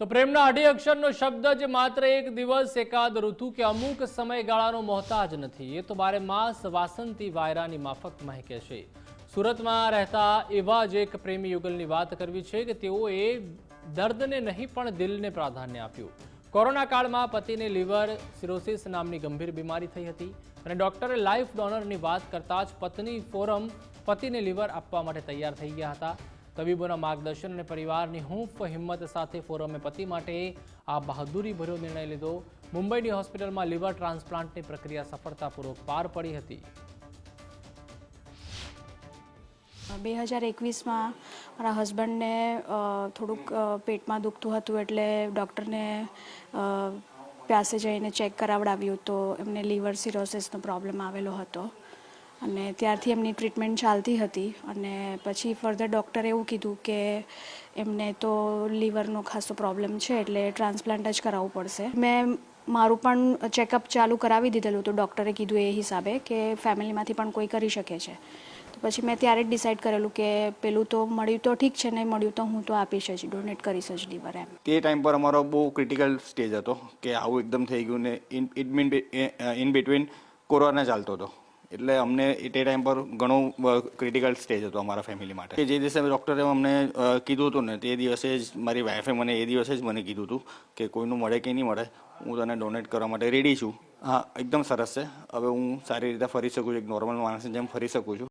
તો પ્રેમના અઢી અક્ષરનો શબ્દ જે માત્ર એક દિવસ, એકાદ ઋતુ કે અમુક સમયગાળાનો મોહતાજ નથી. એ તો બારે માસ વાસંતી વાયરાની માફક મહેકે છે સુરતમાં રહેતા એવા જ એક પ્રેમી યુગલની વાત કરવી છે કે તેઓએ દર્દને નહીં, પણ દિલને પ્રાધાન્ય આપ્યું. કોરોના કાળમાં પતિને લીવર સિરોસિસ નામની ગંભીર બીમારી થઈ હતી અને ડોક્ટરે લાઈફ ડોનરની વાત કરતાં જ પત્ની ફોરમ પતિને લીવર આપવા માટે તૈયાર થઈ ગયા હતા. તબીબોના માર્ગદર્શન અને પરિવારની હુંફ હિંમત સાથે ફોરમે પતિ માટે આ બહાદુરી ભર્યો નિર્ણય લીધો. મુંબઈની હોસ્પિટલમાં લીવર ટ્રાન્સપ્લાન્ટની પ્રક્રિયા સફળતાપૂર્વક પાર પડી હતી. બે હજાર એકવીસમાં મારા હસબન્ડને થોડુંક પેટમાં દુખતું હતું એટલે ડૉક્ટરને પાસે જઈને ચેક કરાવડાવ્યું તો એમને લીવર સિરોસિસનો પ્રોબ્લેમ આવેલો હતો. અને ત્યારથી એમની ટ્રીટમેન્ટ ચાલતી હતી અને પછી ફર્ધર ડૉક્ટરે એવું કીધું કે એમને તો લીવરનો ખાસો પ્રોબ્લેમ છે એટલે ટ્રાન્સપ્લાન્ટ જ કરાવવું પડશે. મેં મારું પણ ચેકઅપ ચાલુ કરાવી દીધેલું તો ડૉક્ટરે કીધું એ હિસાબે કે ફેમિલીમાંથી પણ કોઈ કરી શકે છે. તો પછી મેં ત્યારે જ ડિસાઈડ કરેલું કે પેલું તો મળ્યું તો ઠીક છે, નહીં મળ્યું તો હું તો આપીશ જ, ડોનેટ કરીશ જ લીવર એમ. તે ટાઈમ પર અમારો બહુ ક્રિટિકલ સ્ટેજ હતો કે આવું એકદમ થઈ ગયું ને ઇન ઇન બિટવીન કોરોના ચાલતો હતો. એટલે અમને એ તે ટાઈમ પર ઘણું ક્રિટિકલ સ્ટેજ હતો અમારા ફેમિલી માટે. કે જે દિવસે ડૉક્ટરે અમને કીધું હતું ને, તે દિવસે જ મારી વાઈફે મને, એ દિવસે જ મને કીધું હતું કે કોઈનું મળે કે નહીં મળે, હું તને ડોનેટ કરવા માટે રેડી છું. હા, એકદમ સરસ છે. હવે હું સારી રીતે ફરી શકું છું, એક નોર્મલ માણસની જેમ ફરી શકું છું.